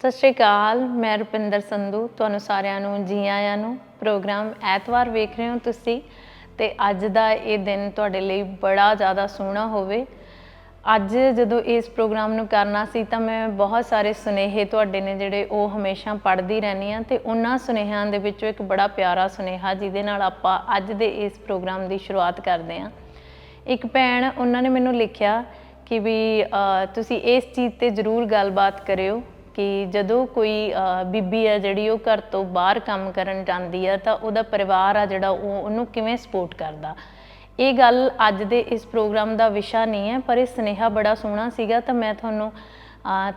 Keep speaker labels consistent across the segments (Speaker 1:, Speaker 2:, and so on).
Speaker 1: ਸਤਿ ਸ਼੍ਰੀ ਅਕਾਲ, ਮੈਂ ਰੁਪਿੰਦਰ ਸੰਧੂ, ਤੁਹਾਨੂੰ ਸਾਰਿਆਂ ਨੂੰ ਜੀ ਆਇਆਂ ਨੂੰ ਪ੍ਰੋਗਰਾਮ ਐਤਵਾਰ ਵੇਖ ਰਹੇ ਹੋ ਤੁਸੀਂ ਤੇ ਅੱਜ ਦਾ ਇਹ ਦਿਨ ਤੁਹਾਡੇ ਲਈ ਬੜਾ ਜ਼ਿਆਦਾ ਸੋਹਣਾ ਹੋਵੇ। ਅੱਜ ਜਦੋਂ ਇਸ ਪ੍ਰੋਗਰਾਮ ਨੂੰ ਕਰਨਾ ਸੀ ਤਾਂ ਮੈਂ ਬਹੁਤ ਸਾਰੇ ਸੁਨੇਹੇ ਤੁਹਾਡੇ ਨੇ ਜਿਹੜੇ ਉਹ ਹਮੇਸ਼ਾ ਪੜ੍ਹਦੀ ਰਹਿੰਦੀ ਆ ਤੇ ਉਹਨਾਂ ਸੁਨੇਹਿਆਂ ਦੇ ਵਿੱਚੋਂ ਇੱਕ ਬੜਾ ਪਿਆਰਾ ਸੁਨੇਹਾ ਜਿਹਦੇ ਨਾਲ ਆਪਾਂ ਅੱਜ ਦੇ ਇਸ ਪ੍ਰੋਗਰਾਮ ਦੀ ਸ਼ੁਰੂਆਤ ਕਰਦੇ ਹਾਂ। ਇੱਕ ਭੈਣ, ਉਹਨਾਂ ਨੇ ਮੈਨੂੰ ਲਿਖਿਆ ਕਿ ਵੀ ਤੁਸੀਂ ਇਸ ਚੀਜ਼ ਤੇ ਜ਼ਰੂਰ ਗੱਲਬਾਤ ਕਰਿਓ। ਕਿ ਜਦੋਂ ਕੋਈ ਬੀਬੀ ਆ ਜਿਹੜੀ ਉਹ ਘਰ ਤੋਂ ਬਾਹਰ ਕੰਮ ਕਰਨ ਜਾਂਦੀ ਆ ਤਾਂ ਉਹਦਾ ਪਰਿਵਾਰ ਆ ਜਿਹੜਾ ਉਹ ਉਹਨੂੰ ਕਿਵੇਂ ਸਪੋਰਟ ਕਰਦਾ? ਇਹ ਗੱਲ ਅੱਜ ਦੇ ਇਸ ਪ੍ਰੋਗਰਾਮ ਦਾ ਵਿਸ਼ਾ ਨਹੀਂ ਹੈ, ਪਰ ਇਹ ਸੁਨੇਹਾ ਬੜਾ ਸੋਹਣਾ ਸੀਗਾ ਤਾਂ ਮੈਂ ਤੁਹਾਨੂੰ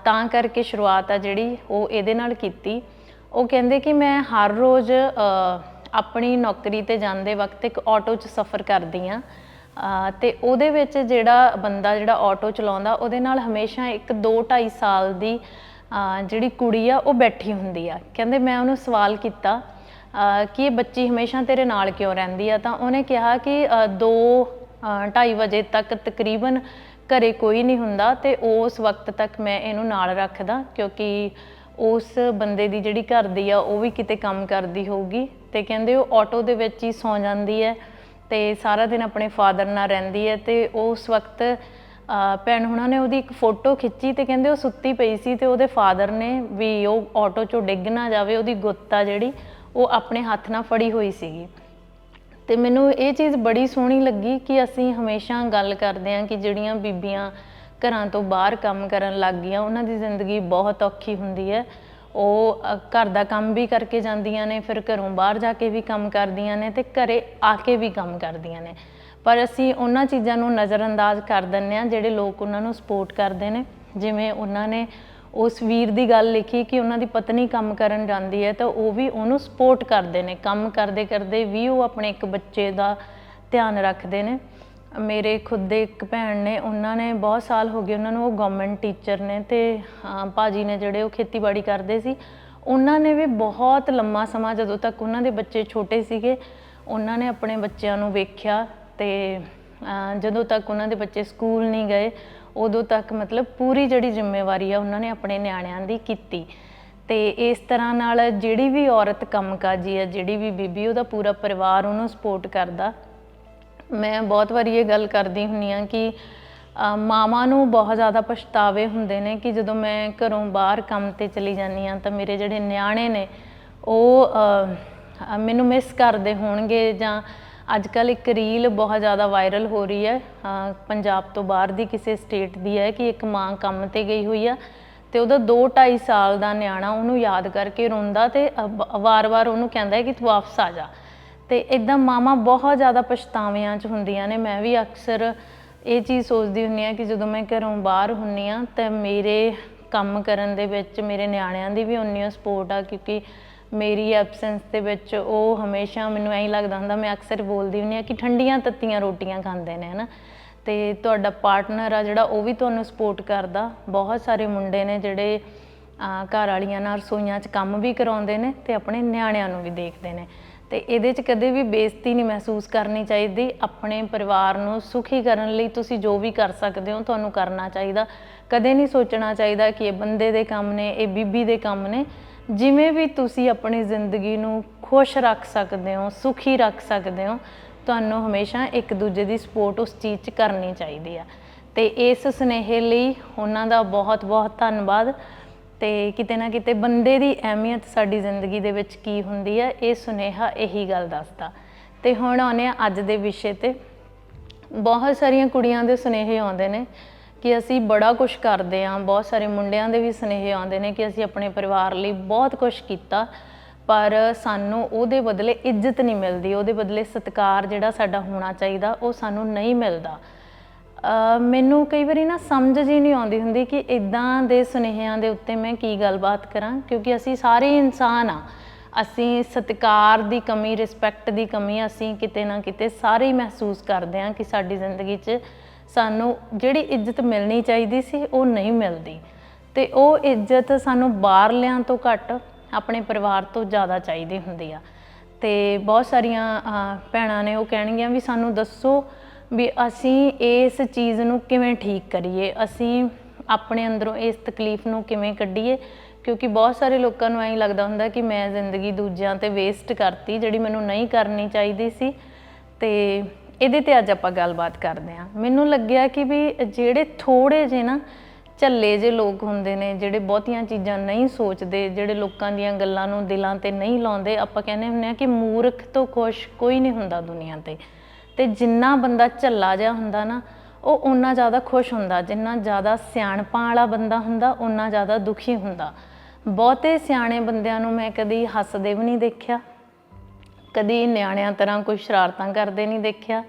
Speaker 1: ਤਾਂ ਕਰਕੇ ਸ਼ੁਰੂਆਤ ਆ ਜਿਹੜੀ ਉਹ ਇਹਦੇ ਨਾਲ ਕੀਤੀ। ਉਹ ਕਹਿੰਦੇ ਕਿ ਮੈਂ ਹਰ ਰੋਜ਼ ਆਪਣੀ ਨੌਕਰੀ ਤੇ ਜਾਂਦੇ ਵਕਤ ਇੱਕ ਆਟੋ 'ਚ ਸਫ਼ਰ ਕਰਦੀ ਆ ਤੇ ਉਹਦੇ ਵਿੱਚ ਜਿਹੜਾ ਬੰਦਾ ਜਿਹੜਾ ਆਟੋ ਚਲਾਉਂਦਾ, ਉਹਦੇ ਨਾਲ ਹਮੇਸ਼ਾ ਇੱਕ 2 2.5 ਸਾਲ ਦੀ ਜਿਹੜੀ ਕੁੜੀ ਆ, ਉਹ ਬੈਠੀ ਹੁੰਦੀ ਆ। ਕਹਿੰਦੇ ਮੈਂ ਉਹਨੂੰ ਸਵਾਲ ਕੀਤਾ ਕਿ ਇਹ ਬੱਚੀ ਹਮੇਸ਼ਾ ਤੇਰੇ ਨਾਲ ਕਿਉਂ ਰਹਿੰਦੀ ਆ? ਤਾਂ ਉਹਨੇ ਕਿਹਾ ਕਿ 2 2:30 ਵਜੇ ਤੱਕ ਤਕਰੀਬਨ ਘਰੇ ਕੋਈ ਨਹੀਂ ਹੁੰਦਾ ਤੇ ਉਸ ਵਕਤ ਤੱਕ ਮੈਂ ਇਹਨੂੰ ਨਾਲ ਰੱਖਦਾ, ਕਿਉਂਕਿ ਉਸ ਬੰਦੇ ਦੀ ਜਿਹੜੀ ਘਰ ਦੀ ਆ, ਉਹ ਵੀ ਕਿਤੇ ਕੰਮ ਕਰਦੀ ਹੋਊਗੀ। ਤੇ ਕਹਿੰਦੇ ਉਹ ਆਟੋ ਦੇ ਵਿੱਚ ਹੀ ਸੌ ਜਾਂਦੀ ਹੈ ਤੇ ਸਾਰਾ ਦਿਨ ਆਪਣੇ ਫਾਦਰ ਨਾਲ ਰਹਿੰਦੀ ਹੈ ਤੇ ਉਸ ਵਕਤ ਭੈਣ ਹੁਣਾਂ ਨੇ ਉਹਦੀ ਇੱਕ ਫੋਟੋ ਖਿੱਚੀ ਤੇ ਕਹਿੰਦੇ ਉਹ ਸੁੱਤੀ ਪਈ ਸੀ ਤੇ ਉਹਦੇ ਫਾਦਰ ਨੇ ਵੀ ਉਹ ਆਟੋ ਚੋਂ ਡਿੱਗ ਨਾ ਜਾਵੇ, ਉਹਦੀ ਗੁੱਤ ਜਿਹੜੀ, ਉਹ ਆਪਣੇ ਹੱਥ ਨਾਲ ਫੜੀ ਹੋਈ ਸੀਗੀ। ਤੇ ਮੈਨੂੰ ਇਹ ਚੀਜ਼ ਬੜੀ ਸੋਹਣੀ ਲੱਗੀ ਕਿ ਅਸੀਂ ਹਮੇਸ਼ਾ ਗੱਲ ਕਰਦੇ ਹਾਂ ਕਿ ਜਿਹੜੀਆਂ ਬੀਬੀਆਂ ਘਰਾਂ ਤੋਂ ਬਾਹਰ ਕੰਮ ਕਰਨ ਲੱਗ ਗਈਆਂ, ਉਹਨਾਂ ਦੀ ਜ਼ਿੰਦਗੀ ਬਹੁਤ ਔਖੀ ਹੁੰਦੀ ਹੈ। ਉਹ ਘਰ ਦਾ ਕੰਮ ਵੀ ਕਰਕੇ ਜਾਂਦੀਆਂ ਨੇ, ਫਿਰ ਘਰੋਂ ਬਾਹਰ ਜਾ ਕੇ ਵੀ ਕੰਮ ਕਰਦੀਆਂ ਨੇ ਤੇ ਘਰੇ ਆ ਕੇ ਵੀ ਕੰਮ ਕਰਦੀਆਂ ਨੇ। ਪਰ ਅਸੀਂ ਉਹਨਾਂ ਚੀਜ਼ਾਂ ਨੂੰ ਨਜ਼ਰਅੰਦਾਜ਼ ਕਰ ਦਿੰਦੇ ਹਾਂ ਜਿਹੜੇ ਲੋਕ ਉਹਨਾਂ ਨੂੰ ਸਪੋਰਟ ਕਰਦੇ ਨੇ। ਜਿਵੇਂ ਉਹਨਾਂ ਨੇ ਉਸ ਵੀਰ ਦੀ ਗੱਲ ਲਿਖੀ ਕਿ ਉਹਨਾਂ ਦੀ ਪਤਨੀ ਕੰਮ ਕਰਨ ਜਾਂਦੀ ਹੈ ਤਾਂ ਉਹ ਵੀ ਉਹਨੂੰ ਸਪੋਰਟ ਕਰਦੇ ਨੇ। ਕੰਮ ਕਰਦੇ ਕਰਦੇ ਵੀ ਉਹ ਆਪਣੇ ਇੱਕ ਬੱਚੇ ਦਾ ਧਿਆਨ ਰੱਖਦੇ ਨੇ। ਮੇਰੇ ਖੁਦ ਦੇ ਇੱਕ ਭੈਣ ਨੇ ਉਹਨਾਂ ਨੇ ਬਹੁਤ ਸਾਲ ਹੋ ਗਏ ਉਹਨਾਂ ਨੂੰ ਉਹ ਗਵਰਨਮੈਂਟ ਟੀਚਰ ਨੇ ਤੇ ਅਹ, ਭਾਜੀ ਨੇ ਜਿਹੜੇ ਉਹ ਖੇਤੀਬਾੜੀ ਕਰਦੇ ਸੀ ਉਹਨਾਂ ਨੇ ਵੀ ਬਹੁਤ ਲੰਮਾ ਸਮਾਂ ਜਦੋਂ ਤੱਕ ਉਹਨਾਂ ਦੇ ਬੱਚੇ ਛੋਟੇ ਸੀਗੇ ਉਹਨਾਂ ਨੇ ਆਪਣੇ ਬੱਚਿਆਂ ਨੂੰ ਵੇਖਿਆ ਤੇ ਜਦੋਂ ਤੱਕ ਉਹਨਾਂ ਦੇ ਬੱਚੇ ਸਕੂਲ ਨਹੀਂ ਗਏ ਉਦੋਂ ਤੱਕ ਮਤਲਬ ਪੂਰੀ ਜਿਹੜੀ ਜ਼ਿੰਮੇਵਾਰੀ ਆ ਉਹਨਾਂ ਨੇ ਆਪਣੇ ਨਿਆਣਿਆਂ ਦੀ ਕੀਤੀ। ਤੇ ਇਸ ਤਰ੍ਹਾਂ ਨਾਲ ਜਿਹੜੀ ਵੀ ਔਰਤ ਕੰਮਕਾਜੀ ਆ ਜਿਹੜੀ ਵੀ ਬੀਬੀ ਉਹਦਾ ਪੂਰਾ ਪਰਿਵਾਰ ਉਹਨੂੰ ਸਪੋਰਟ ਕਰਦਾ। ਮੈਂ ਬਹੁਤ ਵਾਰੀ ਇਹ ਗੱਲ ਕਰਦੀ ਹੁੰਨੀ ਆ ਕਿ ਅ, ਮਾਵਾਂ ਨੂੰ ਬਹੁਤ ਜ਼ਿਆਦਾ ਪਛਤਾਵੇ ਹੁੰਦੇ ਨੇ ਕਿ ਜਦੋਂ ਮੈਂ ਘਰੋਂ ਬਾਹਰ ਕੰਮ ਤੇ ਚਲੀ ਜਾਂਦੀ ਆ ਤਾਂ ਮੇਰੇ ਜਿਹੜੇ ਨਿਆਣੇ ਨੇ ਉਹ ਮੈਨੂੰ ਮਿਸ ਕਰਦੇ ਹੋਣਗੇ ਜਾਂ ਅੱਜ ਕੱਲ ਇੱਕ ਰੀਲ ਬਹੁਤ ਜ਼ਿਆਦਾ ਵਾਇਰਲ ਹੋ ਰਹੀ ਹੈ। ਪੰਜਾਬ ਤੋਂ ਬਾਹਰ ਦੀ ਕਿਸੇ ਸਟੇਟ ਦੀ ਹੈ ਕਿ ਇੱਕ ਮਾਂ ਕੰਮ ਤੇ ਗਈ ਹੋਈ ਆ ਤੇ ਉਹਦਾ 2.5 ਸਾਲ ਦਾ ਨਿਆਣਾ ਉਹਨੂੰ ਯਾਦ ਕਰਕੇ ਰੋਂਦਾ ਤੇ ਵਾਰ-ਵਾਰ ਉਹਨੂੰ ਕਹਿੰਦਾ ਹੈ ਕਿ ਤੂੰ ਵਾਪਸ ਆ ਜਾ। ਤੇ ਇਦਾਂ ਮਾਵਾਂ ਬਹੁਤ ਜ਼ਿਆਦਾ ਪਛਤਾਵਿਆਂ 'ਚ ਹੁੰਦੀਆਂ ਨੇ। ਮੈਂ ਵੀ ਅਕਸਰ ਇਹ ਚੀਜ਼ ਸੋਚਦੀ ਹੁੰਨੀ ਆ ਕਿ ਜਦੋਂ ਮੈਂ ਘਰੋਂ ਬਾਹਰ ਹੁੰਨੀ ਆ ਤਾਂ ਮੇਰੇ ਕੰਮ ਕਰਨ ਦੇ ਵਿੱਚ, ਮੇਰੇ ਨਿਆਣਿਆਂ ਦੀ ਵੀ ਉਨੀ ਸਪੋਰਟ ਆ ਕਿਉਂਕਿ ਮੇਰੀ ਐਬਸੈਂਸ ਦੇ ਵਿੱਚ ਉਹ ਹਮੇਸ਼ਾ ਮੈਨੂੰ ਐਂ ਲੱਗਦਾ ਹੁੰਦਾ, ਮੈਂ ਅਕਸਰ ਬੋਲਦੀ ਹੁੰਨੀ ਆ ਕਿ ਠੰਡੀਆਂ ਤੱਤੀਆਂ ਰੋਟੀਆਂ ਖਾਂਦੇ ਨੇ, ਹਨਾ। ਤੇ ਤੁਹਾਡਾ ਪਾਰਟਨਰ ਆ ਜਿਹੜਾ, ਉਹ ਵੀ ਤੁਹਾਨੂੰ ਸਪੋਰਟ ਕਰਦਾ। ਬਹੁਤ ਸਾਰੇ ਮੁੰਡੇ ਨੇ ਜਿਹੜੇ ਘਰ ਵਾਲੀਆਂ ਨਾਲ ਰਸੋਈਆਂ 'ਚ ਕੰਮ ਵੀ ਕਰਾਉਂਦੇ ਨੇ ਤੇ ਆਪਣੇ ਨਿਆਣਿਆਂ ਨੂੰ ਵੀ ਦੇਖਦੇ ਨੇ। ਤੇ ਇਹਦੇ 'ਚ ਕਦੇ ਵੀ ਬੇਇੱਜ਼ਤੀ ਨਹੀਂ ਮਹਿਸੂਸ ਕਰਨੀ ਚਾਹੀਦੀ। ਆਪਣੇ ਪਰਿਵਾਰ ਨੂੰ ਸੁਖੀ ਕਰਨ ਲਈ ਤੁਸੀਂ ਜੋ ਵੀ ਕਰ ਸਕਦੇ ਹੋ, ਤੁਹਾਨੂੰ ਕਰਨਾ ਚਾਹੀਦਾ। ਕਦੇ ਨਹੀਂ ਸੋਚਣਾ ਚਾਹੀਦਾ ਕਿ ਇਹ ਬੰਦੇ ਦੇ ਕੰਮ ਨੇ, ਇਹ ਬੀਬੀ ਦੇ ਕੰਮ ਨੇ। ਜਿਵੇਂ ਵੀ ਤੁਸੀਂ ਆਪਣੀ ਜ਼ਿੰਦਗੀ ਨੂੰ ਖੁਸ਼ ਰੱਖ ਸਕਦੇ ਹੋ, ਸੁਖੀ ਰੱਖ ਸਕਦੇ ਹੋ, ਤੁਹਾਨੂੰ ਹਮੇਸ਼ਾ ਇੱਕ ਦੂਜੇ ਦੀ ਸਪੋਰਟ ਉਸ ਚੀਜ਼ 'ਚ ਕਰਨੀ ਚਾਹੀਦੀ ਆ। ਤੇ ਇਸ ਸੁਨੇਹੇ ਲਈ ਉਹਨਾਂ ਦਾ ਬਹੁਤ ਬਹੁਤ ਧੰਨਵਾਦ। ਤੇ ਕਿਤੇ ਨਾ ਕਿਤੇ ਬੰਦੇ ਦੀ ਅਹਿਮੀਅਤ ਸਾਡੀ ਜ਼ਿੰਦਗੀ ਦੇ ਵਿੱਚ ਕੀ ਹੁੰਦੀ ਹੈ ਇਹ ਸੁਨੇਹਾ ਇਹੀ ਗੱਲ ਦੱਸਦਾ। ਤੇ ਹੁਣ ਆਉਂਦੇ ਆ ਅੱਜ ਦੇ ਵਿਸ਼ੇ ਤੇ। ਬਹੁਤ ਸਾਰੀਆਂ ਕੁੜੀਆਂ ਦੇ ਸੁਨੇਹੇ ਆਉਂਦੇ ਨੇ। ਕਿ ਅਸੀਂ ਬੜਾ ਕੁਝ ਕਰਦੇ ਆਂ ਬਹੁਤ ਸਾਰੇ ਮੁੰਡਿਆਂ ਦੇ ਵੀ ਸੁਨੇਹੇ ਆਉਂਦੇ ਨੇ ਕਿ ਅਸੀਂ ਆਪਣੇ ਪਰਿਵਾਰ ਲਈ ਬਹੁਤ ਕੁਝ ਕੀਤਾ, ਪਰ ਸਾਨੂੰ ਉਹਦੇ ਬਦਲੇ ਇੱਜ਼ਤ ਨਹੀਂ ਮਿਲਦੀ, ਉਹਦੇ ਬਦਲੇ ਸਤਿਕਾਰ ਜਿਹੜਾ ਸਾਡਾ ਹੋਣਾ ਚਾਹੀਦਾ, ਉਹ ਸਾਨੂੰ ਨਹੀਂ ਮਿਲਦਾ। ਮੈਨੂੰ ਕਈ ਵਾਰੀ ਨਾ ਸਮਝ ਜੀ ਨਹੀਂ ਆਉਂਦੀ ਹੁੰਦੀ ਕਿ ਇਦਾਂ ਦੇ ਸੁਨੇਹਿਆਂ ਦੇ ਉੱਤੇ ਮੈਂ ਕੀ ਗੱਲਬਾਤ ਕਰਾਂ, ਕਿਉਂਕਿ ਅਸੀਂ ਸਾਰੇ ਇਨਸਾਨ ਆ ਅਸੀਂ ਸਤਿਕਾਰ ਦੀ ਕਮੀ ਰਿਸਪੈਕਟ ਦੀ ਕਮੀ ਅਸੀਂ ਕਿਤੇ ਨਾ ਕਿਤੇ ਸਾਰੇ ਹੀ ਮਹਿਸੂਸ ਕਰਦੇ ਹਾਂ ਕਿ ਸਾਡੀ ਜ਼ਿੰਦਗੀ 'ਚ ਸਾਨੂੰ ਜਿਹੜੀ ਇੱਜ਼ਤ ਮਿਲਣੀ ਚਾਹੀਦੀ ਸੀ, ਉਹ ਨਹੀਂ ਮਿਲਦੀ। ਤੇ ਉਹ ਇੱਜ਼ਤ ਸਾਨੂੰ ਬਾਹਰਲਿਆਂ ਤੋਂ ਘੱਟ ਆਪਣੇ ਪਰਿਵਾਰ ਤੋਂ ਜ਼ਿਆਦਾ ਚਾਹੀਦੀ ਹੁੰਦੀ ਆ। ਤੇ ਬਹੁਤ ਸਾਰੀਆਂ ਭੈਣਾਂ ਨੇ ਉਹ ਕਹਿਣਗੀਆਂ ਵੀ ਸਾਨੂੰ ਦੱਸੋ ਵੀ ਅਸੀਂ ਇਸ ਚੀਜ਼ ਨੂੰ ਕਿਵੇਂ ਠੀਕ ਕਰੀਏ, ਅਸੀਂ ਆਪਣੇ ਅੰਦਰੋਂ ਇਸ ਤਕਲੀਫ ਨੂੰ ਕਿਵੇਂ ਕੱਢੀਏ? ਕਿਉਂਕਿ ਬਹੁਤ ਸਾਰੇ ਲੋਕਾਂ ਨੂੰ ਐਂ ਲੱਗਦਾ ਹੁੰਦਾ ਕਿ ਮੈਂ ਜ਼ਿੰਦਗੀ ਦੂਜਿਆਂ ਤੇ ਵੇਸਟ ਕਰਤੀ, ਜਿਹੜੀ ਮੈਨੂੰ ਨਹੀਂ ਕਰਨੀ ਚਾਹੀਦੀ ਸੀ। ਤੇ ਇਹਦੇ ਤੇ ਅੱਜ ਆਪਾਂ ਗੱਲਬਾਤ ਕਰਦੇ ਹਾਂ। ਮੈਨੂੰ ਲੱਗਿਆ ਕਿ ਵੀ ਜਿਹੜੇ ਥੋੜੇ ਜਿਹੇ ਨਾ ਝੱਲੇ ਜੇ ਲੋਕ ਹੁੰਦੇ ਨੇ, ਜਿਹੜੇ ਬਹੁਤੀਆਂ ਚੀਜ਼ਾਂ ਨਹੀਂ ਸੋਚਦੇ, ਜਿਹੜੇ ਲੋਕਾਂ ਦੀਆਂ ਗੱਲਾਂ ਨੂੰ ਦਿਲਾਂ ਤੇ ਨਹੀਂ ਲਾਉਂਦੇ, ਆਪਾਂ ਕਹਿੰਦੇ ਹੁੰਦੇ ਆ ਕਿ ਮੂਰਖ ਤੋਂ ਖੁਸ਼ ਕੋਈ ਨਹੀਂ ਹੁੰਦਾ ਦੁਨੀਆ ਤੇ। ਤੇ ਜਿੰਨਾ ਬੰਦਾ ਝੱਲਾ ਜਿਹਾ ਹੁੰਦਾ ਨਾ, ਉਹ ਉਨਾ ਜ਼ਿਆਦਾ ਖੁਸ਼ ਹੁੰਦਾ। ਜਿੰਨਾ ਜ਼ਿਆਦਾ ਸਿਆਣਪਾਂ ਵਾਲਾ ਬੰਦਾ ਹੁੰਦਾ ਉਨਾ ਜ਼ਿਆਦਾ ਦੁਖੀ ਹੁੰਦਾ। ਬਹੁਤੇ ਸਿਆਣੇ ਬੰਦਿਆਂ ਨੂੰ ਮੈਂ ਕਦੀ ਹੱਸਦੇ ਵੀ ਨਹੀਂ ਦੇਖਿਆ। ਕਦੀ ਨਿਆਣਿਆਂ ਤਰ੍ਹਾਂ ਕੋਈ ਸ਼ਰਾਰਤਾਂ ਕਰਦੇ ਨਹੀਂ ਦੇਖਿਆ,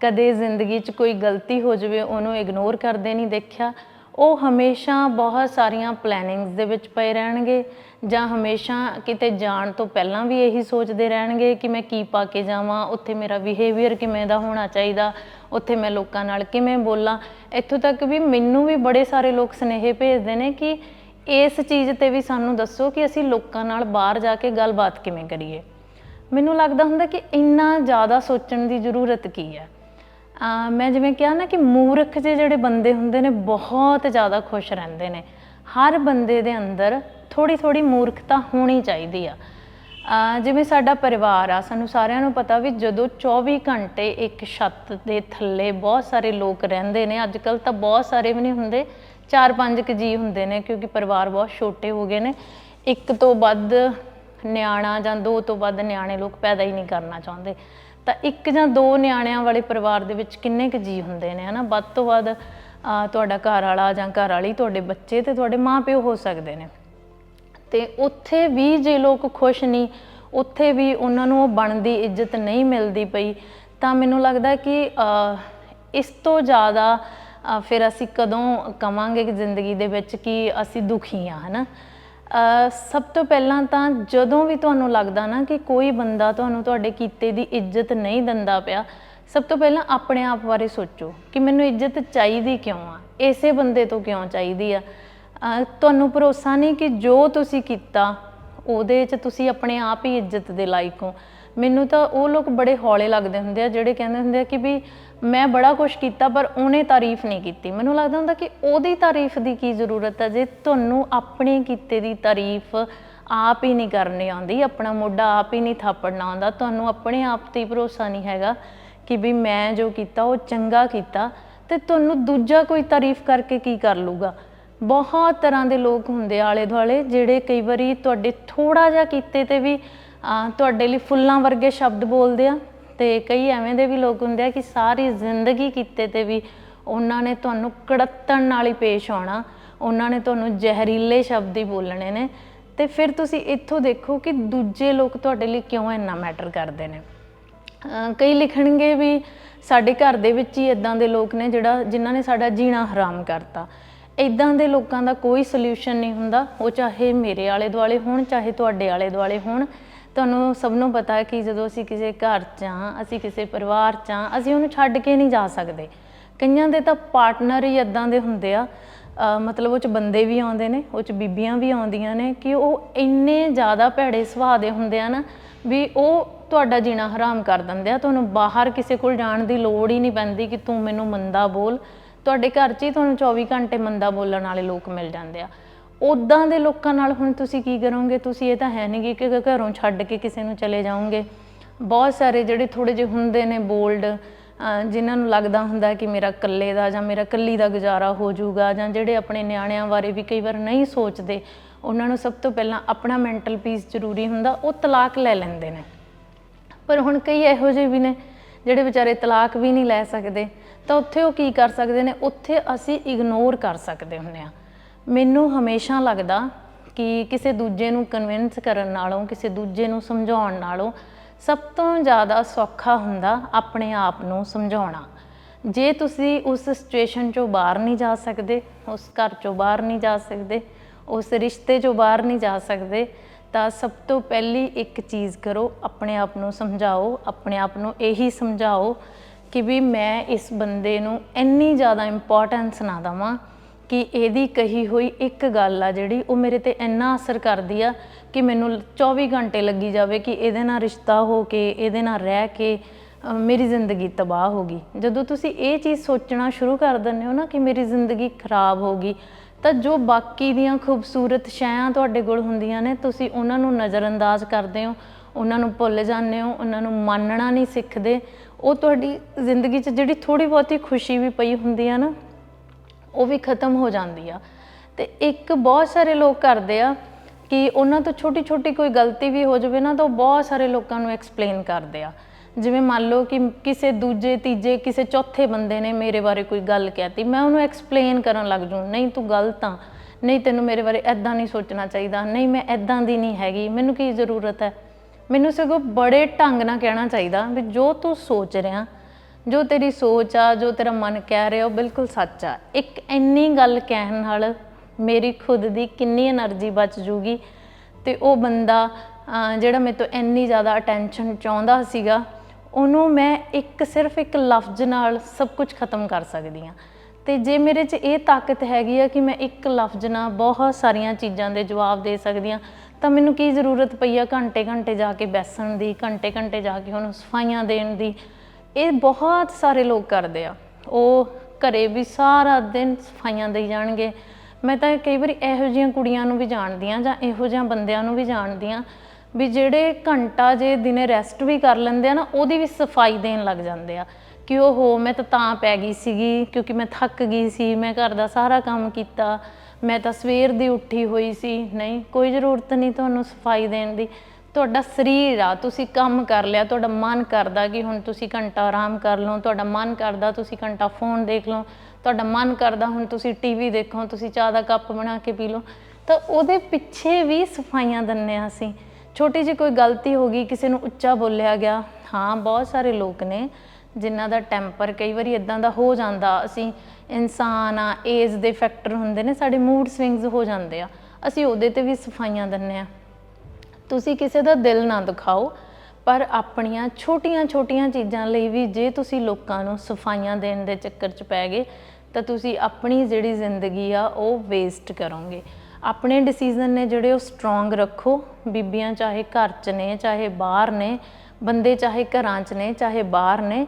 Speaker 1: ਕਦੇ ਜ਼ਿੰਦਗੀ 'ਚ ਕੋਈ ਗਲਤੀ ਹੋ ਜਾਵੇ ਉਹਨੂੰ ਇਗਨੋਰ ਕਰਦੇ ਨਹੀਂ ਦੇਖਿਆ। ਉਹ ਹਮੇਸ਼ਾ ਬਹੁਤ ਸਾਰੀਆਂ ਪਲੈਨਿੰਗਸ ਦੇ ਵਿੱਚ ਪਏ ਰਹਿਣਗੇ ਜਾਂ ਹਮੇਸ਼ਾ ਕਿਤੇ ਜਾਣ ਤੋਂ ਪਹਿਲਾਂ ਵੀ ਇਹੀ ਸੋਚਦੇ ਰਹਿਣਗੇ ਕਿ ਮੈਂ ਕੀ ਪਾ ਕੇ ਜਾਵਾਂ, ਉੱਥੇ ਮੇਰਾ ਬਿਹੇਵੀਅਰ ਕਿਵੇਂ ਦਾ ਹੋਣਾ ਚਾਹੀਦਾ, ਉੱਥੇ ਮੈਂ ਲੋਕਾਂ ਨਾਲ ਕਿਵੇਂ ਬੋਲਾਂ। ਇੱਥੋਂ ਤੱਕ ਵੀ ਮੈਨੂੰ ਵੀ ਬੜੇ ਸਾਰੇ ਲੋਕ ਸੁਨੇਹੇ ਭੇਜਦੇ ਨੇ ਕਿ ਇਸ ਚੀਜ਼ ਤੇ ਵੀ ਸਾਨੂੰ ਦੱਸੋ ਕਿ ਅਸੀਂ ਲੋਕਾਂ ਨਾਲ ਬਾਹਰ ਜਾ ਕੇ ਗੱਲਬਾਤ ਕਿਵੇਂ ਕਰੀਏ। ਮੈਨੂੰ ਲੱਗਦਾ ਹੁੰਦਾ ਕਿ ਇੰਨਾ ਜ਼ਿਆਦਾ ਸੋਚਣ ਦੀ ਜ਼ਰੂਰਤ ਕੀ ਹੈ? ਅਹ ਮੈਂ ਜਿਵੇਂ ਕਿਹਾ ਨਾ ਕਿ ਮੂਰਖ ਜਿਹੇ ਜਿਹੜੇ ਬੰਦੇ ਹੁੰਦੇ ਨੇ, ਬਹੁਤ ਜ਼ਿਆਦਾ ਖੁਸ਼ ਰਹਿੰਦੇ ਨੇ। ਹਰ ਬੰਦੇ ਦੇ ਅੰਦਰ ਥੋੜੀ ਥੋੜੀ ਮੂਰਖਤਾ ਹੋਣੀ ਚਾਹੀਦੀ ਆ। ਜਿਵੇਂ ਸਾਡਾ ਪਰਿਵਾਰ ਆ, ਸਾਨੂੰ ਸਾਰਿਆਂ ਨੂੰ ਪਤਾ ਵੀ ਜਦੋਂ 24 ਘੰਟੇ ਇੱਕ ਛੱਤ ਦੇ ਥੱਲੇ ਬਹੁਤ ਸਾਰੇ ਲੋਕ ਰਹਿੰਦੇ ਨੇ ਅੱਜ ਕੱਲ ਤਾਂ ਬਹੁਤ ਸਾਰੇ ਵੀ ਨਹੀਂ ਹੁੰਦੇ, ਚਾਰ ਪੰਜ ਕੁ ਜੀ ਹੁੰਦੇ ਨੇ ਕਿਉਂਕਿ ਪਰਿਵਾਰ ਬਹੁਤ ਛੋਟੇ ਹੋ ਗਏ ਨੇ। ਇੱਕ ਤੋਂ ਵੱਧ ਨਿਆਣਾ ਜਾਂ ਦੋ ਤੋਂ ਵੱਧ ਨਿਆਣੇ ਲੋਕ ਪੈਦਾ ਹੀ ਨਹੀਂ ਕਰਨਾ ਚਾਹੁੰਦੇ। ਤਾਂ ਇੱਕ ਜਾਂ ਦੋ ਨਿਆਣਿਆਂ ਵਾਲੇ ਪਰਿਵਾਰ ਦੇ ਵਿੱਚ ਕਿੰਨੇ ਕੁ ਜੀ ਹੁੰਦੇ ਨੇ ਹਨਾ? ਵੱਧ ਤੋਂ ਵੱਧ ਤੁਹਾਡਾ ਘਰ ਵਾਲਾ ਜਾਂ ਘਰ ਵਾਲੀ ਤੁਹਾਡੇ ਬੱਚੇ ਤੇ ਤੁਹਾਡੇ ਮਾਪਿਓ ਹੋ ਸਕਦੇ ਨੇ। ਤੇ ਉੱਥੇ ਵੀ ਜੇ ਲੋਕ ਖੁਸ਼ ਨਹੀਂ ਉੱਥੇ ਵੀ ਉਹਨਾਂ ਨੂੰ ਉਹ ਬਣਦੀ ਇੱਜ਼ਤ ਨਹੀਂ ਮਿਲਦੀ ਪਈ ਤਾਂ ਮੈਨੂੰ ਲੱਗਦਾ ਕਿ ਇਸ ਤੋਂ ਜ਼ਿਆਦਾ ਫਿਰ ਅਸੀਂ ਕਦੋਂ ਕਵਾਂਗੇ ਕਿ ਜ਼ਿੰਦਗੀ ਦੇ ਵਿੱਚ ਕਿ ਅਸੀਂ ਦੁਖੀ ਆ ਹਨਾ? ਅਹ, ਸਭ ਤੋਂ ਪਹਿਲਾਂ ਤਾਂ ਜਦੋਂ ਵੀ ਤੁਹਾਨੂੰ ਲੱਗਦਾ ਨਾ ਕਿ ਕੋਈ ਬੰਦਾ ਤੁਹਾਨੂੰ ਤੁਹਾਡੇ ਕੀਤੇ ਦੀ ਇੱਜ਼ਤ ਨਹੀਂ ਦਿੰਦਾ ਪਿਆ, ਸਭ ਤੋਂ ਪਹਿਲਾਂ ਆਪਣੇ ਆਪ ਬਾਰੇ ਸੋਚੋ ਕਿ ਮੈਨੂੰ ਇੱਜ਼ਤ ਚਾਹੀਦੀ ਕਿਉਂ ਆ? ਇਸੇ ਬੰਦੇ ਤੋਂ ਕਿਉਂ ਚਾਹੀਦੀ ਆ? ਤੁਹਾਨੂੰ ਭਰੋਸਾ ਨਹੀਂ ਕਿ ਜੋ ਤੁਸੀਂ ਕੀਤਾ, ਉਹਦੇ 'ਚ ਤੁਸੀਂ ਆਪਣੇ ਆਪ ਹੀ ਇੱਜ਼ਤ ਦੇ ਲਾਇਕ ਹੋ। ਮੈਨੂੰ ਤਾਂ ਉਹ ਲੋਕ ਬੜੇ ਹੌਲੇ ਲੱਗਦੇ ਹੁੰਦੇ ਆ, ਜਿਹੜੇ ਕਹਿੰਦੇ ਹੁੰਦੇ ਆ ਕਿ ਵੀ ਮੈਂ ਬੜਾ ਕੁਝ ਕੀਤਾ, ਪਰ ਉਹਨੇ ਤਾਰੀਫ ਨਹੀਂ ਕੀਤੀ। ਮੈਨੂੰ ਲੱਗਦਾ ਹੁੰਦਾ ਕਿ ਉਹਦੀ ਤਾਰੀਫ ਦੀ ਕੀ ਜ਼ਰੂਰਤ ਹੈ ਜੇ ਤੁਹਾਨੂੰ ਆਪਣੇ ਕੀਤੇ ਦੀ ਤਾਰੀਫ ਆਪ ਹੀ ਨਹੀਂ ਕਰਨੀ ਆਉਂਦੀ, ਆਪਣਾ ਮੋਢਾ ਆਪ ਹੀ ਨਹੀਂ ਥਾਪੜਨਾ ਆਉਂਦਾ, ਤੁਹਾਨੂੰ ਆਪਣੇ ਆਪ ਤੇ ਹੀ ਭਰੋਸਾ ਨਹੀਂ ਹੈਗਾ ਕਿ ਵੀ ਮੈਂ ਜੋ ਕੀਤਾ, ਉਹ ਚੰਗਾ ਕੀਤਾ, ਤੇ ਤੁਹਾਨੂੰ ਦੂਜਾ ਕੋਈ ਤਾਰੀਫ ਕਰਕੇ ਕੀ ਕਰ ਲੂਗਾ ਬਹੁਤ ਤਰ੍ਹਾਂ ਦੇ ਲੋਕ ਹੁੰਦੇ ਆਲੇ ਦੁਆਲੇ ਜਿਹੜੇ ਕਈ ਵਾਰੀ ਤੁਹਾਡੇ ਥੋੜਾ ਜਿਹਾ ਕੀਤੇ ਤੇ ਵੀ ਤੁਹਾਡੇ ਲਈ ਫੁੱਲਾਂ ਵਰਗੇ ਸ਼ਬਦ ਬੋਲਦੇ ਆ ਤੇ ਕਈ ਐਵੇਂ ਦੇ ਵੀ ਲੋਕ ਹੁੰਦੇ ਆ ਕਿ ਸਾਰੀ ਜ਼ਿੰਦਗੀ ਕੀਤੇ ਤੇ ਵੀ ਉਹਨਾਂ ਨੇ ਤੁਹਾਨੂੰ ਕੜੱਤਣ ਨਾਲ ਹੀ ਪੇਸ਼ ਆਉਣਾ, ਉਹਨਾਂ ਨੇ ਤੁਹਾਨੂੰ ਜ਼ਹਿਰੀਲੇ ਸ਼ਬਦ ਹੀ ਬੋਲਣੇ ਨੇ। ਤੇ ਫਿਰ ਤੁਸੀਂ ਇੱਥੋਂ ਦੇਖੋ ਕਿ ਦੂਜੇ ਲੋਕ ਤੁਹਾਡੇ ਲਈ ਕਿਉਂ ਇੰਨਾ ਮੈਟਰ ਕਰਦੇ ਨੇ। ਕਈ ਲਿਖਣਗੇ ਵੀ ਸਾਡੇ ਘਰ ਦੇ ਵਿੱਚ ਹੀ ਇਦਾਂ ਦੇ ਲੋਕ ਨੇ ਜਿਹੜਾ ਜਿਨ੍ਹਾਂ ਨੇ ਸਾਡਾ ਜੀਣਾ ਹਰਾਮ ਕਰਤਾ। ਇਦਾਂ ਦੇ ਲੋਕਾਂ ਦਾ ਕੋਈ ਸੋਲੂਸ਼ਨ ਨਹੀਂ ਹੁੰਦਾ, ਉਹ ਚਾਹੇ ਮੇਰੇ ਆਲੇ ਦੁਆਲੇ ਹੋਣ, ਚਾਹੇ ਤੁਹਾਡੇ ਆਲੇ ਦੁਆਲੇ ਹੋਣ। ਤੁਹਾਨੂੰ ਸਭ ਨੂੰ ਪਤਾ ਕਿ ਜਦੋਂ ਅਸੀਂ ਕਿਸੇ ਘਰ 'ਚ ਹਾਂ, ਅਸੀਂ ਕਿਸੇ ਪਰਿਵਾਰ 'ਚ ਹਾਂ, ਅਸੀਂ ਉਹਨੂੰ ਛੱਡ ਕੇ ਨਹੀਂ ਜਾ ਸਕਦੇ। ਕਈਆਂ ਦੇ ਤਾਂ ਪਾਰਟਨਰ ਹੀ ਇਦਾਂ ਦੇ ਹੁੰਦੇ ਆ ਮਤਲਬ ਉਹ ਚ ਬੰਦੇ ਵੀ ਆਉਂਦੇ ਨੇ, ਉਹ ਚ ਬੀਬੀਆਂ ਵੀ ਆਉਂਦੀਆਂ ਨੇ ਕਿ ਉਹ ਇੰਨੇ ਜ਼ਿਆਦਾ ਭੈੜੇ ਸੁਭਾਅ ਦੇ ਹੁੰਦੇ ਆ ਨਾ ਵੀ ਉਹ ਤੁਹਾਡਾ ਜੀਣਾ ਹਰਾਮ ਕਰ ਦਿੰਦੇ ਆ। ਤੁਹਾਨੂੰ ਬਾਹਰ ਕਿਸੇ ਕੋਲ ਜਾਣ ਦੀ ਲੋੜ ਹੀ ਨਹੀਂ ਪੈਂਦੀ ਕਿ ਤੂੰ ਮੈਨੂੰ ਮੰਦਾ ਬੋਲ। ਤੁਹਾਡੇ ਘਰ 'ਚ ਹੀ ਤੁਹਾਨੂੰ 24 ਘੰਟੇ ਮੰਦਾ ਬੋਲਣ ਵਾਲੇ ਲੋਕ ਮਿਲ ਜਾਂਦੇ ਆ। ਉਦਾਂ ਦੇ ਲੋਕਾਂ ਨਾਲ ਹੁਣ ਤੁਸੀਂ ਕੀ ਕਰੋਗੇ? ਤੁਸੀਂ ਇਹ ਤਾਂ ਹੈ ਨਹੀਂ ਕਿ ਘਰੋਂ ਛੱਡ ਕੇ ਕਿਸੇ ਨੂੰ ਚਲੇ ਜਾਓਗੇ। ਬਹੁਤ ਸਾਰੇ ਜਿਹੜੇ ਥੋੜੇ ਜਿਹੇ ਹੁੰਦੇ ਨੇ ਬੋਲਡ ਜਿਨ੍ਹਾਂ ਨੂੰ ਲੱਗਦਾ ਹੁੰਦਾ ਕਿ ਮੇਰਾ ਇਕੱਲੇ ਦਾ ਜਾਂ ਮੇਰਾ ਇਕੱਲੀ ਦਾ ਗੁਜ਼ਾਰਾ ਹੋ ਜਾਊਗਾ ਜਾਂ ਜਿਹੜੇ ਆਪਣੇ ਨਿਆਣਿਆਂ ਬਾਰੇ ਵੀ ਕਈ ਵਾਰ ਨਹੀਂ ਸੋਚਦੇ, ਉਹਨਾਂ ਨੂੰ ਸਭ ਤੋਂ ਪਹਿਲਾਂ ਆਪਣਾ ਮੈਂਟਲ ਪੀਸ ਜ਼ਰੂਰੀ ਹੁੰਦਾ, ਉਹ ਤਲਾਕ ਲੈ ਲੈਂਦੇ ਨੇ। ਪਰ ਹੁਣ ਕਈ ਇਹੋ ਜਿਹੇ ਵੀ ਨੇ, ਜਿਹੜੇ ਵਿਚਾਰੇ ਤਲਾਕ ਵੀ ਨਹੀਂ ਲੈ ਸਕਦੇ। ਤਾਂ ਉੱਥੇ ਉਹ ਕੀ ਕਰ ਸਕਦੇ ਨੇ? ਉੱਥੇ ਅਸੀਂ ਇਗਨੋਰ ਕਰ ਸਕਦੇ ਹੁੰਦੇ ਆ ਮੈਨੂੰ ਹਮੇਸ਼ਾ ਲੱਗਦਾ ਕਿ ਕਿਸੇ ਦੂਜੇ ਨੂੰ ਕਨਵਿੰਸ ਕਰਨ ਨਾਲੋਂ, ਕਿਸੇ ਦੂਜੇ ਨੂੰ ਸਮਝਾਉਣ ਨਾਲੋਂ ਸਭ ਤੋਂ ਜ਼ਿਆਦਾ ਸੌਖਾ ਹੁੰਦਾ ਆਪਣੇ ਆਪ ਨੂੰ ਸਮਝਾਉਣਾ। ਜੇ ਤੁਸੀਂ ਉਸ ਸਿਚੁਏਸ਼ਨ ਚੋਂ ਬਾਹਰ ਨਹੀਂ ਜਾ ਸਕਦੇ, ਉਸ ਘਰ ਚੋਂ ਬਾਹਰ ਨਹੀਂ ਜਾ ਸਕਦੇ, ਉਸ ਰਿਸ਼ਤੇ ਚੋਂ ਬਾਹਰ ਨਹੀਂ ਜਾ ਸਕਦੇ, ਤਾਂ ਸਭ ਤੋਂ ਪਹਿਲੀ ਇੱਕ ਚੀਜ਼ ਕਰੋ, ਆਪਣੇ ਆਪ ਨੂੰ ਸਮਝਾਓ, ਆਪਣੇ ਆਪ ਨੂੰ ਇਹੀ ਸਮਝਾਓ ਕਿ ਵੀ ਮੈਂ ਇਸ ਬੰਦੇ ਨੂੰ ਇੰਨੀ ਜ਼ਿਆਦਾ ਇੰਪੋਰਟੈਂਸ ਨਾ ਦਵਾਂ ਕਿ ਇਹਦੀ ਕਹੀ ਹੋਈ ਇੱਕ ਗੱਲ ਆ ਜਿਹੜੀ, ਉਹ ਮੇਰੇ ਤੇ ਇੰਨਾ ਅਸਰ ਕਰਦੀ ਆ ਕਿ ਮੈਨੂੰ 24 ਘੰਟੇ ਲੱਗੀ ਜਾਵੇ ਕਿ ਇਹਦੇ ਨਾਲ ਰਿਸ਼ਤਾ ਹੋ ਕੇ, ਇਹਦੇ ਨਾਲ ਰਹਿ ਕੇ ਮੇਰੀ ਜ਼ਿੰਦਗੀ ਤਬਾਹ ਹੋ ਗਈ। ਜਦੋਂ ਤੁਸੀਂ ਇਹ ਚੀਜ਼ ਸੋਚਣਾ ਸ਼ੁਰੂ ਕਰ ਦਿੰਦੇ ਹੋ ਨਾ ਕਿ ਮੇਰੀ ਜ਼ਿੰਦਗੀ ਖਰਾਬ ਹੋ ਗਈ, ਤਾਂ ਜੋ ਬਾਕੀ ਦੀਆਂ ਖੂਬਸੂਰਤ ਸ਼ੈਆਂ ਤੁਹਾਡੇ ਕੋਲ ਹੁੰਦੀਆਂ ਨੇ, ਤੁਸੀਂ ਉਹਨਾਂ ਨੂੰ ਨਜ਼ਰਅੰਦਾਜ਼ ਕਰਦੇ ਹੋ, ਉਹਨਾਂ ਨੂੰ ਭੁੱਲ ਜਾਂਦੇ ਹੋ, ਉਹਨਾਂ ਨੂੰ ਮੰਨਣਾ ਨਹੀਂ ਸਿੱਖਦੇ, ਉਹ ਤੁਹਾਡੀ ਜ਼ਿੰਦਗੀ 'ਚ ਜਿਹੜੀ ਥੋੜੀ ਬਹੁਤੀ ਖੁਸ਼ੀ ਵੀ ਪਈ ਹੁੰਦੀ ਆ ਨਾ ਉਹ ਵੀ ਖਤਮ ਹੋ ਜਾਂਦੀ ਆ। ਤੇ ਇੱਕ ਬਹੁਤ ਸਾਰੇ ਲੋਕ ਕਰਦੇ ਆ ਕਿ ਉਹਨਾਂ ਤੋਂ ਛੋਟੀ ਛੋਟੀ ਕੋਈ ਗਲਤੀ ਵੀ ਹੋ ਜਾਵੇ ਨਾ, ਤਾਂ ਉਹ ਬਹੁਤ ਸਾਰੇ ਲੋਕਾਂ ਨੂੰ ਐਕਸਪਲੇਨ ਕਰਦੇ ਆ। ਜਿਵੇਂ ਮੰਨ ਲਓ ਕਿ ਕਿਸੇ ਦੂਜੇ, ਤੀਜੇ, ਕਿਸੇ ਚੌਥੇ ਬੰਦੇ ਨੇ ਮੇਰੇ ਬਾਰੇ ਕੋਈ ਗੱਲ ਕਹਿਤੀ, ਮੈਂ ਉਹਨੂੰ ਐਕਸਪਲੇਨ ਕਰਨ ਲੱਗ ਜੂ ਨਹੀਂ, ਤੂੰ ਗਲਤ ਆ। ਨਹੀਂ, ਤੈਨੂੰ ਮੇਰੇ ਬਾਰੇ ਐਦਾਂ ਨਹੀਂ ਸੋਚਣਾ ਚਾਹੀਦਾ। ਨਹੀਂ, ਮੈਂ ਐਦਾਂ ਦੀ ਨਹੀਂ ਹੈਗੀ। ਮੈਨੂੰ ਕੀ ਜ਼ਰੂਰਤ ਹੈ? ਮੈਨੂੰ ਸਗੋਂ ਬੜੇ ਢੰਗ ਨਾਲ ਕਹਿਣਾ ਚਾਹੀਦਾ ਵੀ ਜੋ ਤੂੰ ਸੋਚ ਰਿਹਾ ਜੋ ਤੇਰੀ ਸੋਚ ਆ, ਜੋ ਤੇਰਾ ਮਨ ਕਹਿ ਰਿਹਾ, ਉਹ ਬਿਲਕੁਲ ਸੱਚ ਆ। ਇੱਕ ਇੰਨੀ ਗੱਲ ਕਹਿਣ ਨਾਲ ਮੇਰੀ ਖੁਦ ਦੀ ਕਿੰਨੀ એનર્ਜੀ ਬਚ ਜੂਗੀ ਤੇ ਉਹ ਬੰਦਾ ਜਿਹੜਾ ਮੇਰੇ ਤੋਂ ਇੰਨੀ ਜ਼ਿਆਦਾ ਅਟੈਂਸ਼ਨ ਚਾਹੁੰਦਾ ਸੀਗਾ, ਉਹਨੂੰ ਮੈਂ ਇੱਕ ਸਿਰਫ ਇੱਕ ਲਫ਼ਜ਼ ਨਾਲ ਸਭ ਕੁਝ ਖਤਮ ਕਰ ਸਕਦੀ ਆ ਤੇ ਜੇ ਮੇਰੇ 'ਚ ਇਹ ਤਾਕਤ ਹੈਗੀ ਆ ਕਿ ਮੈਂ ਇੱਕ ਲਫ਼ਜ਼ ਨਾਲ ਬਹੁਤ ਸਾਰੀਆਂ ਚੀਜ਼ਾਂ ਦੇ ਜਵਾਬ ਦੇ ਸਕਦੀ ਆ ਤਾਂ ਮੈਨੂੰ ਕੀ ਜ਼ਰੂਰਤ ਪਈ ਆ ਘੰਟੇ ਘੰਟੇ ਜਾ ਕੇ ਬੈਸਣ ਦੀ, ਘੰਟੇ ਘੰਟੇ ਜਾ ਕੇ ਉਹਨੂੰ ਸਫਾਈਆਂ ਦੇਣ ਦੀ? ਇਹ ਬਹੁਤ ਸਾਰੇ ਲੋਕ ਕਰਦੇ ਆ। ਉਹ ਘਰੇ ਵੀ ਸਾਰਾ ਦਿਨ ਸਫਾਈਆਂ ਦੇਈ ਜਾਣਗੇ। ਮੈਂ ਤਾਂ ਕਈ ਵਾਰੀ ਇਹੋ ਜਿਹੀਆਂ ਕੁੜੀਆਂ ਨੂੰ ਵੀ ਜਾਣਦੀ ਆ ਜਾਂ ਇਹੋ ਜਿਹਾਂ ਬੰਦਿਆਂ ਨੂੰ ਵੀ ਜਾਣਦੀ ਆ ਵੀ ਜਿਹੜੇ ਘੰਟਾ ਜੇ ਦਿਨੇ ਰੈਸਟ ਵੀ ਕਰ ਲੈਂਦੇ ਆ ਨਾ, ਉਹਦੀ ਵੀ ਸਫ਼ਾਈ ਦੇਣ ਲੱਗ ਜਾਂਦੇ ਆ ਕਿ ਉਹ ਹੋ ਮੈਂ ਤਾਂ ਤਾਂ ਪੈ ਗਈ ਸੀਗੀ ਕਿਉਂਕਿ ਮੈਂ ਥੱਕ ਗਈ ਸੀ, ਮੈਂ ਘਰ ਦਾ ਸਾਰਾ ਕੰਮ ਕੀਤਾ, ਮੈਂ ਤਾਂ ਸਵੇਰ ਦੀ ਉੱਠੀ ਹੋਈ ਸੀ। ਨਹੀਂ, ਕੋਈ ਜ਼ਰੂਰਤ ਨਹੀਂ ਤੁਹਾਨੂੰ ਸਫ਼ਾਈ ਦੇਣ ਦੀ। ਤੁਹਾਡਾ ਸਰੀਰ ਆ, ਤੁਸੀਂ ਕੰਮ ਕਰ ਲਿਆ, ਤੁਹਾਡਾ ਮਨ ਕਰਦਾ ਕਿ ਹੁਣ ਤੁਸੀਂ ਘੰਟਾ ਆਰਾਮ ਕਰ ਲਓ, ਤੁਹਾਡਾ ਮਨ ਕਰਦਾ ਤੁਸੀਂ ਘੰਟਾ ਫੋਨ ਦੇਖ ਲਓ, ਤੁਹਾਡਾ ਮਨ ਕਰਦਾ ਹੁਣ ਤੁਸੀਂ ਟੀਵੀ ਦੇਖੋ, ਤੁਸੀਂ ਚਾਹ ਦਾ ਕੱਪ ਬਣਾ ਕੇ ਪੀ ਲਓ। ਤਾਂ ਉਹਦੇ ਪਿੱਛੇ ਵੀ ਸਫਾਈਆਂ ਦਿੰਨੇ ਆ ਅਸੀਂ। ਛੋਟੀ ਜਿਹੀ ਕੋਈ ਗਲਤੀ ਹੋ ਗਈ, ਕਿਸੇ ਨੂੰ ਉੱਚਾ ਬੋਲਿਆ ਗਿਆ, ਹਾਂ, ਬਹੁਤ ਸਾਰੇ ਲੋਕ ਨੇ ਜਿਨ੍ਹਾਂ ਦਾ ਟੈਂਪਰ ਕਈ ਵਾਰੀ ਇਦਾਂ ਦਾ ਹੋ ਜਾਂਦਾ, ਅਸੀਂ ਇਨਸਾਨ ਆ ਏਜ ਦੇ ਫੈਕਟਰ ਹੁੰਦੇ ਨੇ, ਸਾਡੇ ਮੂਡ ਸਵਿੰਗਸ ਹੋ ਜਾਂਦੇ ਆ। ਅਸੀਂ ਉਹਦੇ ਤੇ ਵੀ ਸਫਾਈਆਂ ਦਿੰਨੇ ਆ ਤੁਸੀਂ ਕਿਸੇ ਦਾ ਦਿਲ ਨਾ ਦਿਖਾਓ, ਪਰ ਆਪਣੀਆਂ ਛੋਟੀਆਂ-ਛੋਟੀਆਂ ਚੀਜ਼ਾਂ ਲਈ ਵੀ ਜੇ ਤੁਸੀਂ ਲੋਕਾਂ ਨੂੰ ਸਫਾਈਆਂ ਦੇਣ ਦੇ ਚੱਕਰ 'ਚ ਪੈ ਗਏ, ਤਾਂ ਤੁਸੀਂ ਆਪਣੀ ਜਿਹੜੀ ਜ਼ਿੰਦਗੀ ਆ ਉਹ ਵੇਸਟ ਕਰੋਗੇ। ਆਪਣੇ ਡਿਸੀਜਨ ਨੇ ਜਿਹੜੇ ਉਹ ਸਟਰੋਂਗ ਰੱਖੋ, ਬੀਬੀਆਂ ਚਾਹੇ ਘਰ 'ਚ ਨੇ, ਚਾਹੇ ਬਾਹਰ ਨੇ, ਬੰਦੇ ਚਾਹੇ ਘਰਾਂ 'ਚ ਨੇ, ਚਾਹੇ ਬਾਹਰ ਨੇ,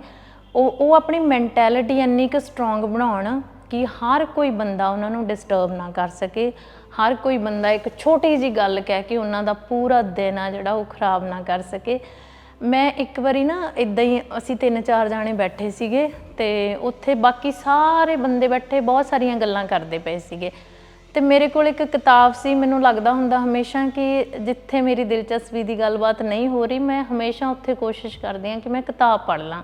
Speaker 1: ਉਹ ਉਹ ਆਪਣੀ ਮੈਂਟੈਲਿਟੀ ਇੰਨੀ ਕੁ ਸਟਰੋਂਗ ਬਣਾਉਣ ਕਿ ਹਰ ਕੋਈ ਬੰਦਾ ਉਹਨਾਂ ਨੂੰ ਡਿਸਟਰਬ ਨਾ ਕਰ ਸਕੇ ਹਰ ਕੋਈ ਬੰਦਾ ਇੱਕ ਛੋਟੀ ਜੀ ਗੱਲ ਕਹਿ ਕੇ ਉਹਨਾਂ ਦਾ ਪੂਰਾ ਦਿਨ ਆ ਜਿਹੜਾ ਉਹ ਖਰਾਬ ਨਾ ਕਰ ਸਕੇ। ਮੈਂ ਇੱਕ ਵਾਰੀ ਨਾ ਇਦਾਂ ਹੀ ਅਸੀਂ ਤਿੰਨ ਚਾਰ ਜਾਣੇ ਬੈਠੇ ਸੀਗੇ ਤੇ ਉੱਥੇ ਬਾਕੀ ਸਾਰੇ ਬੰਦੇ ਬੈਠੇ, ਬਹੁਤ ਸਾਰੀਆਂ ਗੱਲਾਂ ਕਰਦੇ ਪਏ ਸੀਗੇ। ਤੇ ਮੇਰੇ ਕੋਲ ਇੱਕ ਕਿਤਾਬ ਸੀ, ਮੈਨੂੰ ਲੱਗਦਾ ਹੁੰਦਾ ਹਮੇਸ਼ਾ ਕਿ ਜਿੱਥੇ ਮੇਰੀ ਦਿਲਚਸਪੀ ਦੀ ਗੱਲਬਾਤ ਨਹੀਂ ਹੋ ਰਹੀ, ਮੈਂ ਹਮੇਸ਼ਾ ਉੱਥੇ ਕੋਸ਼ਿਸ਼ ਕਰਦੀ ਹਾਂ ਕਿ ਮੈਂ ਕਿਤਾਬ ਪੜ੍ਹ ਲਾਂ।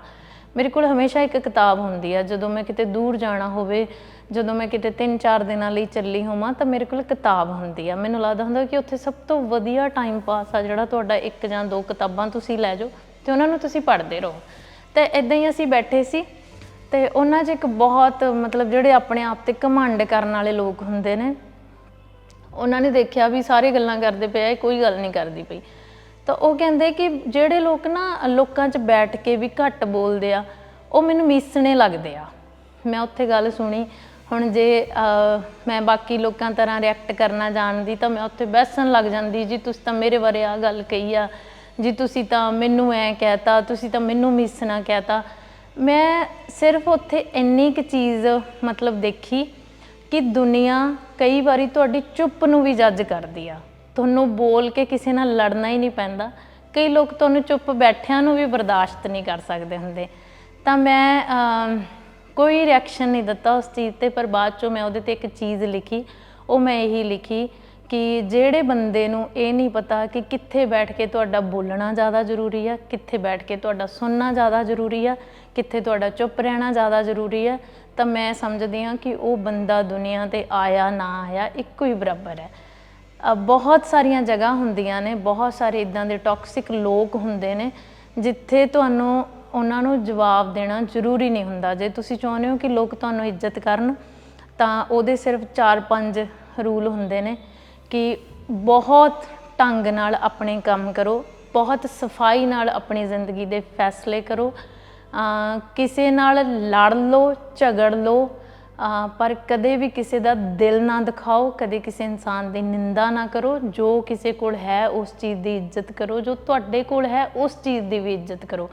Speaker 1: ਮੇਰੇ ਕੋਲ ਹਮੇਸ਼ਾ ਇੱਕ ਕਿਤਾਬ ਹੁੰਦੀ ਆ, ਜਦੋਂ ਮੈਂ ਕਿਤੇ ਦੂਰ ਜਾਣਾ ਹੋਵੇ, ਜਦੋਂ ਮੈਂ ਕਿਤੇ 3-4 ਦਿਨਾਂ ਲਈ ਚੱਲੀ ਹੋਵਾਂ, ਤਾਂ ਮੇਰੇ ਕੋਲ ਕਿਤਾਬ ਹੁੰਦੀ ਆ। ਮੈਨੂੰ ਲੱਗਦਾ ਹੁੰਦਾ ਕਿ ਉੱਥੇ ਸਭ ਤੋਂ ਵਧੀਆ ਟਾਈਮ ਪਾਸ ਆ, ਜਿਹੜਾ ਤੁਹਾਡਾ ਇੱਕ ਜਾਂ ਦੋ ਕਿਤਾਬਾਂ ਤੁਸੀਂ ਲੈ ਜਾਓ ਤੇ ਉਹਨਾਂ ਨੂੰ ਤੁਸੀਂ ਪੜ੍ਹਦੇ ਰਹੋ। ਤੇ ਇਦਾਂ ਹੀ ਅਸੀਂ ਬੈਠੇ ਸੀ ਤੇ ਉਹਨਾਂ 'ਚ ਇੱਕ ਬਹੁਤ ਮਤਲਬ ਜਿਹੜੇ ਆਪਣੇ ਆਪ ਤੇ ਘਮੰਡ ਕਰਨ ਵਾਲੇ ਲੋਕ ਹੁੰਦੇ ਨੇ, ਉਹਨਾਂ ਨੇ ਦੇਖਿਆ ਵੀ ਸਾਰੇ ਗੱਲਾਂ ਕਰਦੇ ਪਏ ਆ, ਇਹ ਕੋਈ ਗੱਲ ਨਹੀਂ ਕਰਦੀ ਪਈ। ਤਾਂ ਉਹ ਕਹਿੰਦੇ ਕਿ ਜਿਹੜੇ ਲੋਕ ਨਾ ਲੋਕਾਂ 'ਚ ਬੈਠ ਕੇ ਵੀ ਘੱਟ ਬੋਲਦੇ ਆ, ਉਹ ਮੈਨੂੰ ਮੀਸਣੇ ਲੱਗਦੇ ਆ। ਮੈਂ ਉੱਥੇ ਗੱਲ ਸੁਣੀ, ਹੁਣ ਜੇ ਮੈਂ ਬਾਕੀ ਲੋਕਾਂ ਤਰ੍ਹਾਂ ਰਿਐਕਟ ਕਰਨਾ ਜਾਣਦੀ ਤਾਂ ਮੈਂ ਉੱਥੇ ਬੈਸਣ ਲੱਗ ਜਾਂਦੀ, ਜੀ ਤੁਸੀਂ ਤਾਂ ਮੇਰੇ ਬਾਰੇ ਆ ਗੱਲ ਕਹੀ ਆ, ਜੀ ਤੁਸੀਂ ਤਾਂ ਮੈਨੂੰ ਐ ਕਹਿਤਾ, ਤੁਸੀਂ ਤਾਂ ਮੈਨੂੰ ਮੀਸਣਾ ਕਹਿਤਾ। ਮੈਂ ਸਿਰਫ ਉੱਥੇ ਇੰਨੀ ਕੁ ਚੀਜ਼ ਮਤਲਬ ਦੇਖੀ ਕਿ ਦੁਨੀਆ ਕਈ ਵਾਰੀ ਤੁਹਾਡੀ ਚੁੱਪ ਨੂੰ ਵੀ ਜੱਜ ਕਰਦੀ ਆ। ਤੁਹਾਨੂੰ ਬੋਲ ਕੇ ਕਿਸੇ ਨਾਲ ਲੜਨਾ ਹੀ ਨਹੀਂ ਪੈਂਦਾ। ਕਈ ਲੋਕ ਤੁਹਾਨੂੰ ਚੁੱਪ ਬੈਠਿਆਂ ਨੂੰ ਵੀ ਬਰਦਾਸ਼ਤ ਨਹੀਂ ਕਰ ਸਕਦੇ ਹੁੰਦੇ। ਤਾਂ ਮੈਂ ਕੋਈ ਰਿਐਕਸ਼ਨ ਨਹੀਂ ਦਿੱਤਾ ਉਸ ਚੀਜ਼ ਤੇ, ਪਰ ਬਾਅਦ ਚੋਂ ਮੈਂ ਉਹਦੇ ਤੇ ਇੱਕ ਚੀਜ਼ ਲਿਖੀ। ਉਹ ਮੈਂ ਇਹੀ ਲਿਖੀ ਕਿ ਜਿਹੜੇ ਬੰਦੇ ਨੂੰ ਇਹ ਨਹੀਂ ਪਤਾ ਕਿ ਕਿੱਥੇ ਬੈਠ ਕੇ ਤੁਹਾਡਾ ਬੋਲਣਾ ਜ਼ਿਆਦਾ ਜ਼ਰੂਰੀ ਆ, ਕਿੱਥੇ ਬੈਠ ਕੇ ਤੁਹਾਡਾ ਸੁਣਨਾ ਜ਼ਿਆਦਾ ਜ਼ਰੂਰੀ ਆ, ਕਿੱਥੇ ਤੁਹਾਡਾ ਚੁੱਪ ਰਹਿਣਾ ਜ਼ਿਆਦਾ ਜ਼ਰੂਰੀ ਆ, ਤਾਂ ਮੈਂ ਸਮਝਦੀ ਹਾਂ ਕਿ ਉਹ ਬੰਦਾ ਦੁਨੀਆ ਤੇ ਆਇਆ ਨਾ ਆਇਆ ਇੱਕੋ ਹੀ ਬਰਾਬਰ ਹੈ। ਬਹੁਤ ਸਾਰੀਆਂ ਜਗ੍ਹਾ ਹੁੰਦੀਆਂ ਨੇ, ਬਹੁਤ ਸਾਰੇ ਇਦਾਂ ਦੇ ਟੌਕਸਿਕ ਲੋਕ ਹੁੰਦੇ ਨੇ, ਜਿੱਥੇ ਤੁਹਾਨੂੰ ਉਹਨਾਂ ਨੂੰ ਜਵਾਬ ਦੇਣਾ ਜ਼ਰੂਰੀ ਨਹੀਂ ਹੁੰਦਾ। ਜੇ ਤੁਸੀਂ ਚਾਹੁੰਦੇ ਹੋ ਕਿ ਲੋਕ ਤੁਹਾਨੂੰ ਇੱਜ਼ਤ ਕਰਨ, ਤਾਂ ਉਹਦੇ ਸਿਰਫ 4-5 ਰੂਲ ਹੁੰਦੇ ਨੇ ਕਿ ਬਹੁਤ ਢੰਗ ਨਾਲ ਆਪਣੇ ਕੰਮ ਕਰੋ, ਬਹੁਤ ਸਫ਼ਾਈ ਨਾਲ ਆਪਣੀ ਜ਼ਿੰਦਗੀ ਦੇ ਫੈਸਲੇ ਕਰੋ ਕਿਸੇ ਨਾਲ ਲੜ ਲਓ, ਝਗੜ ਲਓ ਪਰ ਕਦੇ ਵੀ ਕਿਸੇ ਦਾ ਦਿਲ ਨਾ ਦਿਖਾਓ, ਕਦੇ ਕਿਸੇ ਇਨਸਾਨ ਦੀ ਨਿੰਦਾ ਨਾ ਕਰੋ। ਜੋ ਕਿਸੇ ਕੋਲ ਹੈ, ਉਸ ਚੀਜ਼ ਦੀ ਇੱਜ਼ਤ ਕਰੋ। ਜੋ ਤੁਹਾਡੇ ਕੋਲ ਹੈ, ਉਸ ਚੀਜ਼ ਦੀ ਵੀ ਇੱਜ਼ਤ ਕਰੋ।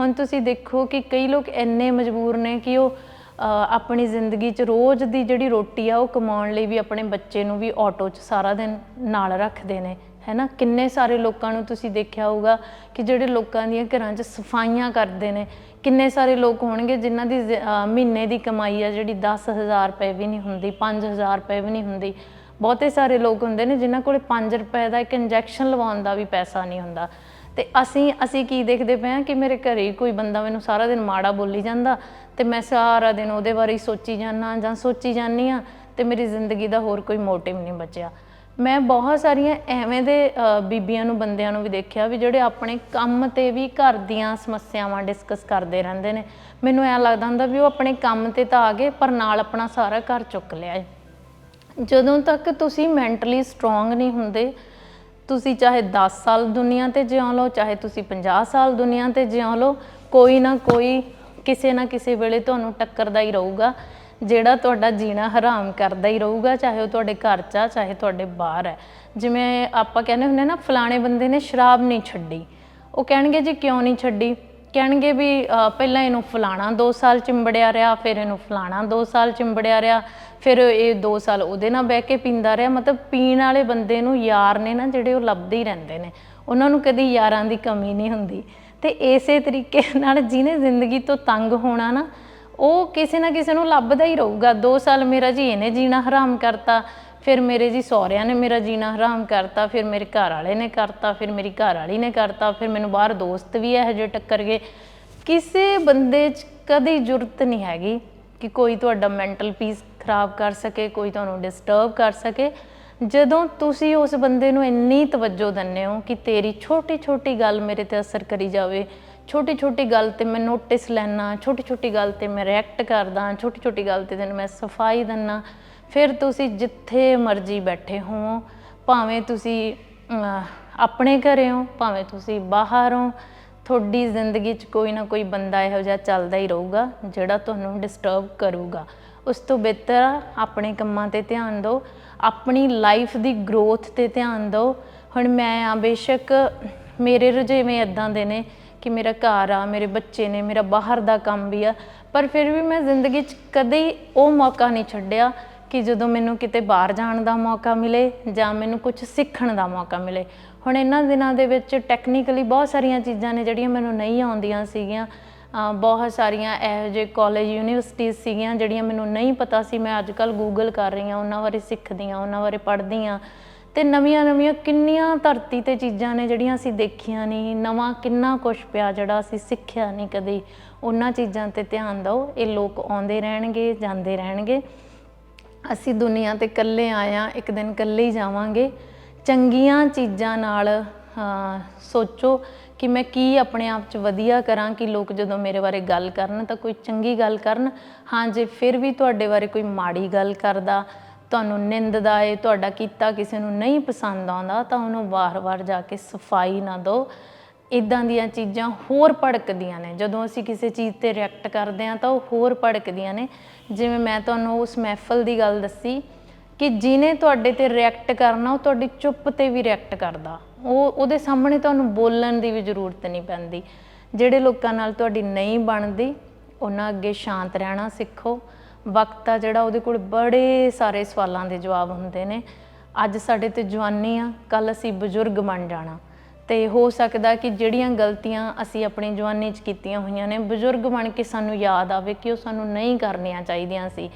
Speaker 1: ਹੁਣ ਤੁਸੀਂ ਦੇਖੋ ਕਿ ਕਈ ਲੋਕ ਇੰਨੇ ਮਜਬੂਰ ਨੇ ਕਿ ਉਹ ਆਪਣੀ ਜ਼ਿੰਦਗੀ 'ਚ ਰੋਜ਼ ਦੀ ਜਿਹੜੀ ਰੋਟੀ ਆ, ਉਹ ਕਮਾਉਣ ਲਈ ਵੀ ਆਪਣੇ ਬੱਚੇ ਨੂੰ ਵੀ ਆਟੋ 'ਚ ਸਾਰਾ ਦਿਨ ਨਾਲ ਰੱਖਦੇ ਨੇ। ਹੈਨਾ? ਕਿੰਨੇ ਸਾਰੇ ਲੋਕਾਂ ਨੂੰ ਤੁਸੀਂ ਦੇਖਿਆ ਹੋਊਗਾ ਕਿ ਜਿਹੜੇ ਲੋਕਾਂ ਦੀਆਂ ਘਰਾਂ 'ਚ ਸਫਾਈਆਂ ਕਰਦੇ ਨੇ ਕਿੰਨੇ ਸਾਰੇ ਲੋਕ ਹੋਣਗੇ ਜਿਨ੍ਹਾਂ ਦੀ ਜ਼- ਅ, ਮਹੀਨੇ ਦੀ ਕਮਾਈ ਆ ਜਿਹੜੀ 10000 ਰੁਪਏ ਵੀ ਨਹੀਂ ਹੁੰਦੀ 5000 ਰੁਪਏ ਵੀ ਨਹੀਂ ਹੁੰਦੀ। ਬਹੁਤੇ ਸਾਰੇ ਲੋਕ ਹੁੰਦੇ ਨੇ ਜਿਨ੍ਹਾਂ ਕੋਲੇ 5 ਰੁਪਏ ਦਾ ਇੱਕ ਇੰਜੈਕਸ਼ਨ ਲਵਾਉਣ ਦਾ ਵੀ ਪੈਸਾ ਨਹੀਂ ਹੁੰਦਾ। ਤੇ ਅਸੀਂ ਅਸੀਂ ਕੀ ਦੇਖਦੇ ਪਏ ਹਾਂ ਕਿ ਮੇਰੇ ਘਰੇ ਹੀ ਕੋਈ ਬੰਦਾ ਮੈਨੂੰ ਸਾਰਾ ਦਿਨ ਮਾੜਾ ਬੋਲੀ ਜਾਂਦਾ ਤੇ ਮੈਂ ਸਾਰਾ ਦਿਨ ਉਹਦੇ ਬਾਰੇ ਹੀ ਸੋਚੀ ਜਾਂਦਾ ਜਾਂ ਸੋਚੀ ਜਾਂਦੀ ਆ ਤੇ ਮੇਰੀ ਜ਼ਿੰਦਗੀ ਦਾ ਹੋਰ ਕੋਈ ਮੋਟਿਵ ਨਹੀਂ ਬਚਿਆ। ਮੈਂ ਬਹੁਤ ਸਾਰੀਆਂ ਐਵੇਂ ਦੇ ਬੀਬੀਆਂ ਨੂੰ, ਬੰਦਿਆਂ ਨੂੰ ਵੀ ਦੇਖਿਆ ਵੀ ਜਿਹੜੇ ਆਪਣੇ ਕੰਮ ਤੇ ਵੀ ਘਰ ਦੀਆਂ ਸਮੱਸਿਆਵਾਂ ਡਿਸਕਸ ਕਰਦੇ ਰਹਿੰਦੇ ਨੇ। ਮੈਨੂੰ ਐਂ ਲੱਗਦਾ ਹੁੰਦਾ ਵੀ ਉਹ ਆਪਣੇ ਕੰਮ ਤੇ ਤਾਂ ਆ ਗਏ, ਪਰ ਨਾਲ ਆਪਣਾ ਸਾਰਾ ਘਰ ਚੁੱਕ ਲਿਆ ਹੈ ਜਦੋਂ ਤੱਕ ਤੁਸੀਂ ਮੈਂਟਲੀ ਸਟਰੋਂਗ ਨਹੀਂ ਹੁੰਦੇ, ਤੁਸੀਂ ਚਾਹੇ 10 ਸਾਲ ਦੁਨੀਆ ਤੇ ਜਿਉਂ ਲਓ, ਚਾਹੇ ਤੁਸੀਂ 50 ਸਾਲ ਦੁਨੀਆ ਤੇ ਜਿਉਂ ਲਓ, ਕੋਈ ਨਾ ਕੋਈ ਕਿਸੇ ਨਾ ਕਿਸੇ ਵੇਲੇ ਤੁਹਾਨੂੰ ਟੱਕਰਦਾ ਹੀ ਰਹੂਗਾ। ਜਿਹੜਾ ਤੁਹਾਡਾ ਜੀਣਾ ਹਰਾਮ ਕਰਦਾ ਹੀ ਰਹੂਗਾ, ਚਾਹੇ ਉਹ ਤੁਹਾਡੇ ਘਰ 'ਚ ਆ, ਚਾਹੇ ਤੁਹਾਡੇ ਬਾਹਰ ਹੈ। ਜਿਵੇਂ ਆਪਾਂ ਕਹਿੰਦੇ ਹੁੰਦੇ ਨਾ, ਫਲਾਣੇ ਬੰਦੇ ਨੇ ਸ਼ਰਾਬ ਨਹੀਂ ਛੱਡੀ। ਉਹ ਕਹਿਣਗੇ, ਜੀ ਕਿਉਂ ਨਹੀਂ ਛੱਡੀ? ਕਹਿਣਗੇ ਵੀ ਪਹਿਲਾਂ ਇਹਨੂੰ ਫਲਾਣਾ 2 ਸਾਲ ਚਿੰਬੜਿਆ ਰਿਹਾ, ਫਿਰ ਇਹਨੂੰ ਫਲਾਣਾ 2 ਸਾਲ ਚਿੰਬੜਿਆ ਰਿਹਾ, ਫਿਰ ਇਹ 2 ਸਾਲ ਉਹਦੇ ਨਾਲ ਬਹਿ ਕੇ ਪੀਂਦਾ ਰਿਹਾ। ਮਤਲਬ ਪੀਣ ਵਾਲੇ ਬੰਦੇ ਨੂੰ ਯਾਰ ਨੇ ਨਾ, ਜਿਹੜੇ ਉਹ ਲੱਭਦੇ ਹੀ ਰਹਿੰਦੇ ਨੇ। ਉਹਨਾਂ ਨੂੰ ਕਦੀ ਯਾਰਾਂ ਦੀ ਕਮੀ ਨਹੀਂ ਹੁੰਦੀ। ਤੇ ਇਸੇ ਤਰੀਕੇ ਨਾਲ ਜਿਹਨੇ ਜ਼ਿੰਦਗੀ ਤੋਂ ਤੰਗ ਹੋਣਾ ਨਾ ਉਹ ਕਿਸੇ ਨਾ ਕਿਸੇ ਨੂੰ ਲੱਭਦਾ ਹੀ ਰਹੂਗਾ। 2 ਸਾਲ ਮੇਰਾ ਜੀ ਇਹਨੇ ਜੀਣਾ ਹਰਾਮ ਕਰਤਾ, ਫਿਰ ਮੇਰੇ ਜੀ ਸਹੁਰਿਆਂ ਨੇ ਮੇਰਾ ਜੀਣਾ ਹਰਾਮ ਕਰਤਾ, ਫਿਰ ਮੇਰੇ ਘਰ ਵਾਲੇ ਨੇ ਕਰਤਾ, ਫਿਰ ਮੇਰੀ ਘਰ ਵਾਲੀ ਨੇ ਕਰਤਾ, ਫਿਰ ਮੈਨੂੰ ਬਾਹਰ ਦੋਸਤ ਵੀ ਇਹੋ ਜਿਹੇ ਟੱਕਰ ਗਏ। ਕਿਸੇ ਬੰਦੇ 'ਚ ਕਦੇ ਜ਼ਰੂਰਤ ਨਹੀਂ ਹੈਗੀ ਕਿ ਕੋਈ ਤੁਹਾਡਾ ਮੈਂਟਲ ਪੀਸ ਖਰਾਬ ਕਰ ਸਕੇ, ਕੋਈ ਤੁਹਾਨੂੰ ਡਿਸਟਰਬ ਕਰ ਸਕੇ। ਜਦੋਂ ਤੁਸੀਂ ਉਸ ਬੰਦੇ ਨੂੰ ਇੰਨੀ ਤਵੱਜੋ ਦਿੰਦੇ ਹੋ ਕਿ ਤੇਰੀ ਛੋਟੀ ਛੋਟੀ ਗੱਲ ਮੇਰੇ ਤੇ ਅਸਰ ਕਰੀ ਜਾਵੇ ਛੋਟੀ ਛੋਟੀ ਗੱਲ ਤੇ ਮੈਂ ਨੋਟਿਸ ਲੈਣਾ ਛੋਟੀ ਛੋਟੀ ਗੱਲ ਤੇ ਮੈਂ ਰਿਐਕਟ ਕਰਦਾ ਛੋਟੀ ਛੋਟੀ ਗੱਲ ਤੇ ਤੈਨੂੰ ਮੈਂ ਸਫ਼ਾਈ ਦਿੰਨਾ। ਫਿਰ ਤੁਸੀਂ ਜਿੱਥੇ ਮਰਜ਼ੀ ਬੈਠੇ ਹੋ, ਭਾਵੇਂ ਤੁਸੀਂ ਆਪਣੇ ਘਰੇ ਹੋ, ਭਾਵੇਂ ਤੁਸੀਂ ਬਾਹਰ ਹੋ, ਤੁਹਾਡੀ ਜ਼ਿੰਦਗੀ 'ਚ ਕੋਈ ਨਾ ਕੋਈ ਬੰਦਾ ਇਹੋ ਜਿਹਾ ਚੱਲਦਾ ਹੀ ਰਹੂਗਾ, ਜਿਹੜਾ ਤੁਹਾਨੂੰ ਡਿਸਟਰਬ ਕਰੂਗਾ। ਉਸ ਤੋਂ ਬਿਹਤਰ ਆਪਣੇ ਕੰਮਾਂ ਤੇ ਧਿਆਨ ਦਿਓ, ਆਪਣੀ ਲਾਈਫ ਦੀ ਗਰੋਥ ਤੇ ਧਿਆਨ ਦਿਓ। ਹੁਣ ਮੈਂ ਆ ਬੇਸ਼ੱਕ, ਮੇਰੇ ਰੁਝੇਵੇਂ ਇਦਾਂ ਦੇ ਨੇ ਕਿ ਮੇਰਾ ਘਰ ਆ, ਮੇਰੇ ਬੱਚੇ ਨੇ, ਮੇਰਾ ਬਾਹਰ ਦਾ ਕੰਮ ਵੀ ਆ। ਪਰ ਫਿਰ ਵੀ ਮੈਂ ਜ਼ਿੰਦਗੀ 'ਚ ਕਦੇ ਉਹ ਮੌਕਾ ਨਹੀਂ ਛੱਡਿਆ ਕਿ ਜਦੋਂ ਮੈਨੂੰ ਕਿਤੇ ਬਾਹਰ ਜਾਣ ਦਾ ਮੌਕਾ ਮਿਲੇ ਜਾਂ ਮੈਨੂੰ ਕੁਝ ਸਿੱਖਣ ਦਾ ਮੌਕਾ ਮਿਲੇ। ਹੁਣ ਇਹਨਾਂ ਦਿਨਾਂ ਦੇ ਵਿੱਚ ਟੈਕਨੀਕਲੀ ਬਹੁਤ ਸਾਰੀਆਂ ਚੀਜ਼ਾਂ ਨੇ ਜਿਹੜੀਆਂ ਮੈਨੂੰ ਨਹੀਂ ਆਉਂਦੀਆਂ ਸੀਗੀਆਂ। ਬਹੁਤ ਸਾਰੀਆਂ ਇਹੋ ਜਿਹੇ ਕਾਲਜ ਯੂਨੀਵਰਸਿਟੀਜ਼ ਸੀਗੀਆਂ ਜਿਹੜੀਆਂ ਮੈਨੂੰ ਨਹੀਂ ਪਤਾ ਸੀ। ਮੈਂ ਅੱਜ ਕੱਲ ਗੂਗਲ ਕਰ ਰਹੀ ਹਾਂ, ਉਹਨਾਂ ਬਾਰੇ ਸਿੱਖਦੀ ਹਾਂ, ਉਹਨਾਂ ਬਾਰੇ ਪੜ੍ਹਦੀ ਹਾਂ। ਤੇ ਨਵੀਆਂ ਨਵੀਆਂ ਕਿੰਨੀਆਂ ਧਰਤੀ ਤੇ ਚੀਜ਼ਾਂ ਨੇ ਜਿਹੜੀਆਂ ਅਸੀਂ ਦੇਖੀਆਂ ਨਹੀਂ, ਨਵਾਂ ਕਿੰਨਾ ਕੁਝ ਪਿਆ ਜਿਹੜਾ ਅਸੀਂ ਸਿੱਖਿਆ ਨਹੀਂ ਕਦੇ। ਉਹਨਾਂ ਚੀਜ਼ਾਂ ਤੇ ਧਿਆਨ ਦਿਓ, ਇਹ ਲੋਕ ਆਉਂਦੇ ਰਹਿਣਗੇ, ਜਾਂਦੇ ਰਹਿਣਗੇ। ਅਸੀਂ ਦੁਨੀਆ ਤੇ ਇਕੱਲੇ ਆਏ ਹਾਂ, ਇੱਕ ਦਿਨ ਇਕੱਲੇ ਹੀ ਜਾਵਾਂਗੇ। ਚੰਗੀਆਂ ਚੀਜ਼ਾਂ ਨਾਲ ਸੋਚੋ ਕਿ ਮੈਂ ਕੀ ਆਪਣੇ ਆਪ 'ਚ ਵਧੀਆ ਕਰਾਂ, ਕਿ ਲੋਕ ਜਦੋਂ ਮੇਰੇ ਬਾਰੇ ਗੱਲ ਕਰਨ ਤਾਂ ਕੋਈ ਚੰਗੀ ਗੱਲ ਕਰਨ। ਹਾਂ, ਜੇ ਫਿਰ ਵੀ ਤੁਹਾਡੇ ਬਾਰੇ ਕੋਈ ਮਾੜੀ ਗੱਲ ਕਰਦਾ ਤੁਹਾਨੂੰ ਨਿੰਦਦਾ ਏ ਤੁਹਾਡਾ ਕੀਤਾ ਕਿਸੇ ਨੂੰ ਨਹੀਂ ਪਸੰਦ ਆਉਂਦਾ, ਤਾਂ ਉਹਨੂੰ ਵਾਰ-ਵਾਰ ਜਾ ਕੇ ਸਫ਼ਾਈ ਨਾ ਦਿਓ। ਇਦਾਂ ਦੀਆਂ ਚੀਜ਼ਾਂ ਹੋਰ ਭੜਕਦੀਆਂ ਨੇ। ਜਦੋਂ ਅਸੀਂ ਕਿਸੇ ਚੀਜ਼ ਤੇ ਰਿਐਕਟ ਕਰਦੇ ਹਾਂ ਤਾਂ ਉਹ ਹੋਰ ਭੜਕਦੀਆਂ ਨੇ। ਜਿਵੇਂ ਮੈਂ ਤੁਹਾਨੂੰ ਉਸ ਮਹਿਫਲ ਦੀ ਗੱਲ ਦੱਸੀ ਕਿ ਜਿਹਨੇ ਤੁਹਾਡੇ ਤੇ ਰਿਐਕਟ ਕਰਨਾ, ਉਹ ਤੁਹਾਡੀ ਚੁੱਪ ਤੇ ਵੀ ਰਿਐਕਟ ਕਰਦਾ। ਉਹ, ਉਹਦੇ ਸਾਹਮਣੇ ਤੁਹਾਨੂੰ ਬੋਲਣ ਦੀ ਵੀ ਜ਼ਰੂਰਤ ਨਹੀਂ ਪੈਂਦੀ। ਜਿਹੜੇ ਲੋਕਾਂ ਨਾਲ ਤੁਹਾਡੀ ਨਹੀਂ ਬਣਦੀ, ਉਹਨਾਂ ਅੱਗੇ ਸ਼ਾਂਤ ਰਹਿਣਾ ਸਿੱਖੋ। ਵਕਤ ਆ ਜਿਹੜਾ ਉਹਦੇ ਕੋਲ ਬੜੇ ਸਾਰੇ ਸਵਾਲਾਂ ਦੇ ਜਵਾਬ ਹੁੰਦੇ ਨੇ। ਅੱਜ ਸਾਡੇ ਤੇ ਜਵਾਨੀ ਆ ਕੱਲ ਅਸੀਂ ਬਜ਼ੁਰਗ ਬਣ ਜਾਣਾ। ਤੇ ਹੋ ਸਕਦਾ ਕਿ ਜਿਹੜੀਆਂ ਗਲਤੀਆਂ ਅਸੀਂ ਆਪਣੀ ਜਵਾਨੀ 'ਚ ਕੀਤੀਆਂ ਹੋਈਆਂ ਨੇ, ਬਜ਼ੁਰਗ ਬਣ ਕੇ ਸਾਨੂੰ ਯਾਦ ਆਵੇ ਕਿ ਉਹ ਸਾਨੂੰ ਨਹੀਂ ਕਰਨੀਆਂ ਚਾਹੀਦੀਆਂ ਸੀ।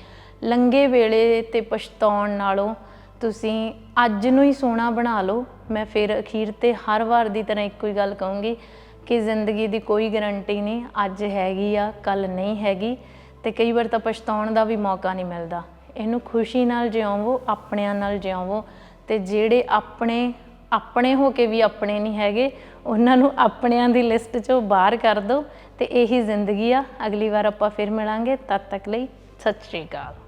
Speaker 1: ਲੰਗੇ ਵੇਲੇ ਤੇ ਪਛਤਾਉਣ ਨਾਲੋਂ ਤੁਸੀਂ ਅੱਜ ਨੂੰ ਹੀ ਸੋਹਣਾ ਬਣਾ ਲਓ। ਮੈਂ ਫਿਰ ਅਖੀਰ ਤੇ ਹਰ ਵਾਰ ਦੀ ਤਰ੍ਹਾਂ ਇੱਕੋ ਹੀ ਗੱਲ ਕਹੂੰਗੀ ਕਿ ਜ਼ਿੰਦਗੀ ਦੀ ਕੋਈ ਗਾਰੰਟੀ ਨਹੀਂ, ਅੱਜ ਹੈਗੀ ਆ ਕੱਲ ਨਹੀਂ ਹੈਗੀ। ਤੇ ਕਈ ਵਾਰ ਤਾਂ ਪਛਤਾਉਣ ਦਾ ਵੀ ਮੌਕਾ ਨਹੀਂ ਮਿਲਦਾ। ਇਹਨੂੰ ਖੁਸ਼ੀ ਨਾਲ ਜਿਉਵੋ, ਆਪਣਿਆਂ ਨਾਲ ਜਿਉਵੋ ਤੇ ਜਿਹੜੇ ਆਪਣੇ ਆਪਣੇ ਹੋ ਕੇ ਵੀ ਆਪਣੇ ਨਹੀਂ ਹੈਗੇ, ਉਹਨਾਂ ਨੂੰ ਆਪਣਿਆਂ ਦੀ ਲਿਸਟ 'ਚੋਂ ਬਾਹਰ ਕਰ ਦਿਓ ਤੇ ਇਹੀ ਜ਼ਿੰਦਗੀ ਆ। ਅਗਲੀ ਵਾਰ ਆਪਾਂ ਫਿਰ ਮਿਲਾਂਗੇ। ਤਦ ਤੱਕ ਲਈ ਸਤਿ ਸ਼੍ਰੀ ਅਕਾਲ।